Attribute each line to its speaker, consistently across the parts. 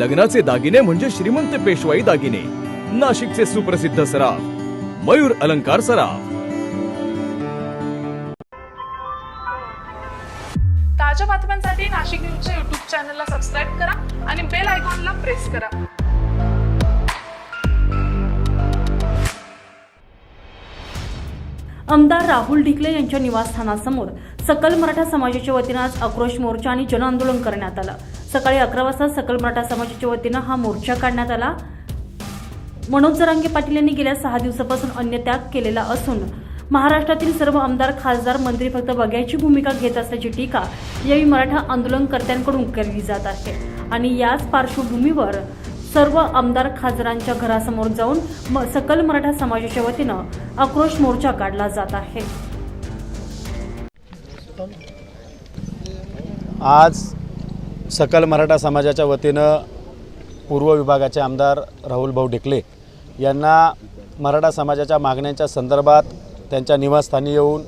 Speaker 1: लग्नाचे दागिने म्हणजे श्रीमंत पेशवाई दागिने. नाशिकचे सुप्रसिद्ध सराफ मयूर अलंकार सराफ.
Speaker 2: ताज्या बातम्यांसाठी नाशिक न्यूजच्या युट्यूब चॅनलला सबस्क्राईब करा आणि बेल आयकॉनला प्रेस करा.
Speaker 3: आमदार राहुल ढिकले यांच्या निवासस्थानासमोर सकल मराठा समाजाच्या वतीनं आज आक्रोश मोर्चा आणि जनआंदोलन करण्यात आलं. सकाळी अकरा वाजता सकल मराठा समाजाच्या वतीनं हा मोर्चा काढण्यात आला. मनोज जरांगे पाटील यांनी गेल्या सहा दिवसापासून अन्य त्याग केलेला असून महाराष्ट्रातील सर्व आमदार खासदार मंत्री फक्त बघ्याची भूमिका घेत असल्याची टीका यावेळी मराठा आंदोलनकर्त्यांकडून केली जात आहे. आणि याच पार्श्वभूमीवर सर्व आमदार खासदारांच्या घरासमोर जाऊन म- सकल मराठा समाजाच्या वतीनं आक्रोश मोर्चा काढला जात आहे.
Speaker 4: आज सकल मराठा समाजाच्या वतीनं पूर्व विभागाचे आमदार राहुल भाऊ ढेकले यांना मराठा समाजाच्या मागण्यांच्या संदर्भात त्यांच्या निवासस्थानी येऊन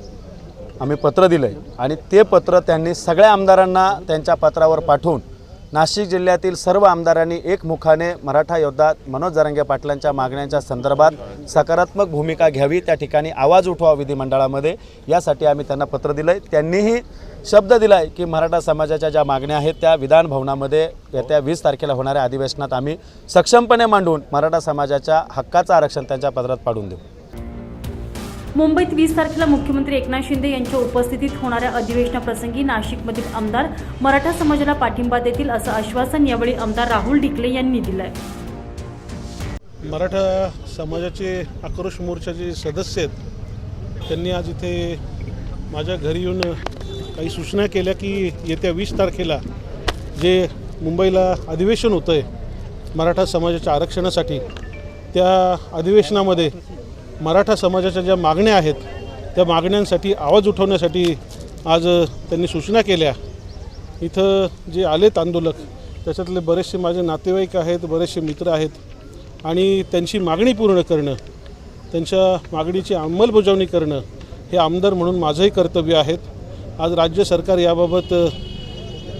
Speaker 4: आम्ही पत्र दिलं आहे आणि ते पत्र त्यांनी सगळ्या आमदारांना त्यांच्या पत्रावर पाठवून नाशिक जिल्ह्यातील सर्व आमदारांनी एकमुखाने मराठा योद्धा मनोज जरांगे पाटलांच्या मागण्यांच्या संदर्भात सकारात्मक भूमिका घ्यावी त्या ठिकाणी आवाज उठवा विधिमंडळामध्ये. यासाठी आम्ही त्यांना पत्र दिलं आहे त्यांनीही शब्द दिला आहे की मराठा समाजाच्या ज्या मागण्या आहेत त्या विधान भवनामध्ये येत्या वीस तारखेला होणाऱ्या अधिवेशनात आम्ही सक्षमपणे मांडून मराठा समाजाच्या हक्काचं आरक्षण त्यांच्या पत्रात पाडून देऊ.
Speaker 3: मुंबईत वीस तारखेला मुख्यमंत्री एकनाथ शिंदे यांच्या उपस्थितीत होणाऱ्या अधिवेशनाप्रसंगी नाशिकमधील आमदार मराठा समाजाला पाठिंबा देतील असं आश्वासन यावेळी आमदार राहुल ढिकले यांनी दिलंय.
Speaker 5: मराठा समाजाचे आक्रोश मोर्चाचे सदस्य आहेत. त्यांनी आज इथे माझ्या घरी येऊन काही सूचना केल्या की येत्या वीस तारखेला जे मुंबईला अधिवेशन होतं आहे मराठा समाजाच्या आरक्षणासाठी त्या अधिवेशनामध्ये मराठा समाजाच्या ज्या मागण्या आहेत त्या मागण्यांसाठी आवाज उठवण्यासाठी आज त्यांनी सूचना केल्या. इथं जे आलेत आंदोलक त्याच्यातले बरेचसे माझे नातेवाईक आहेत बरेचसे मित्र आहेत आणि त्यांची मागणी पूर्ण करणं त्यांच्या मागणीची अंमलबजावणी करणं हे आमदार म्हणून माझंही कर्तव्य आहेत आज राज्य सरकार याबाबत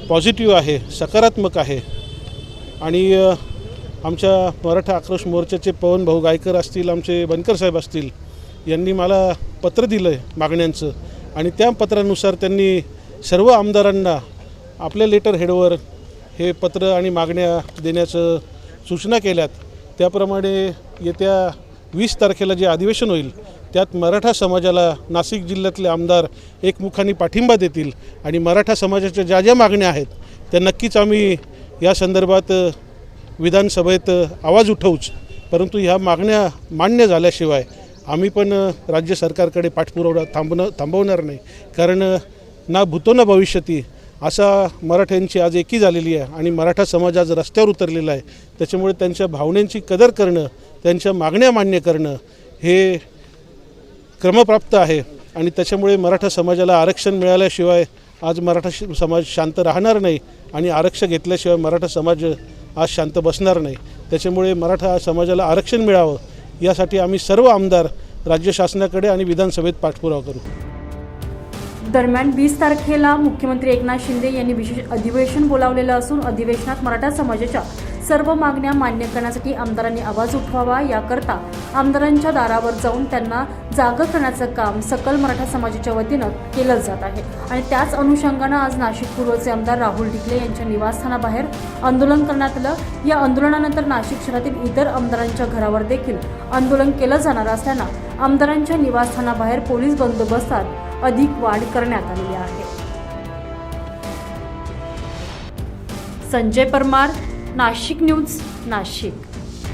Speaker 5: पॉझिटिव्ह आहे सकारात्मक आहे आणि आमच्या मराठा आक्रोश मोर्चाचे पवन भाऊ गायकर असतील आमचे बनकर साहेब असतील यांनी मला पत्र दिलं आहे मागण्यांचं. आणि त्या पत्रानुसार त्यांनी सर्व आमदारांना आपल्या लेटर हेडवर हे पत्र आणि मागण्या देण्याचं सूचना केल्यात. त्याप्रमाणे येत्या वीस तारखेला जे अधिवेशन होईल त्यात मराठा समाजाला नाशिक जिल्ह्यातले आमदार एकमुखाने पाठिंबा देतील आणि मराठा समाजाच्या ज्या ज्या मागण्या आहेत त्या नक्कीच आम्ही या संदर्भात विधानसभेत आवाज उठवूच परंतु ह्या मागण्या मान्य झाल्याशिवाय आम्ही पण राज्य सरकारकडे पाठपुरवठा थांबणं थांबवणार नाही. कारण ना भूतो ना भविष्यती असा मराठ्यांची आज एकी झालेली आहे आणि मराठा समाज आज रस्त्यावर उतरलेला आहे. त्याच्यामुळे त्यांच्या भावनेंची कदर करणं त्यांच्या मागण्या मान्य करणं हे क्रमप्राप्त आहे. आणि त्याच्यामुळे मराठा समाजाला आरक्षण मिळाल्याशिवाय आज मराठा श- समाज शांत राहणार नाही आणि आरक्षण घेतल्याशिवाय मराठा समाज आज शांत बसणार नाही. त्याच्यामुळे मराठा समाजाला आरक्षण मिळावं यासाठी आम्ही सर्व आमदार राज्य शासनाकडे आणि विधानसभेत पाठपुरावा करू.
Speaker 3: दरम्यान वीस तारखेला मुख्यमंत्री एकनाथ शिंदे यांनी विशेष अधिवेशन बोलावलेलं असून अधिवेशनात मराठा समाजाच्या सर्व मागण्या मान्य करण्यासाठी आमदारांनी आवाज उठवावा याकरता आमदारांच्या दारावर जाऊन त्यांना जागं करण्याचं काम सकल मराठा समाजाच्या वतीनं केलं जात आहे. आणि त्याच अनुषंगानं आज नाशिक पूर्वचे आमदार राहुल ढिकले यांच्या निवासस्थानाबाहेर आंदोलन करण्यात आलं. या आंदोलनानंतर नाशिक शहरातील इतर आमदारांच्या घरावर देखील आंदोलन केलं जाणार असल्यानं आमदारांच्या निवासस्थानाबाहेर पोलीस बंदोबस्तात अधिक वाढ करण्यात आलेली आहे. संजय परमार नाशिक न्यूज नाशिक.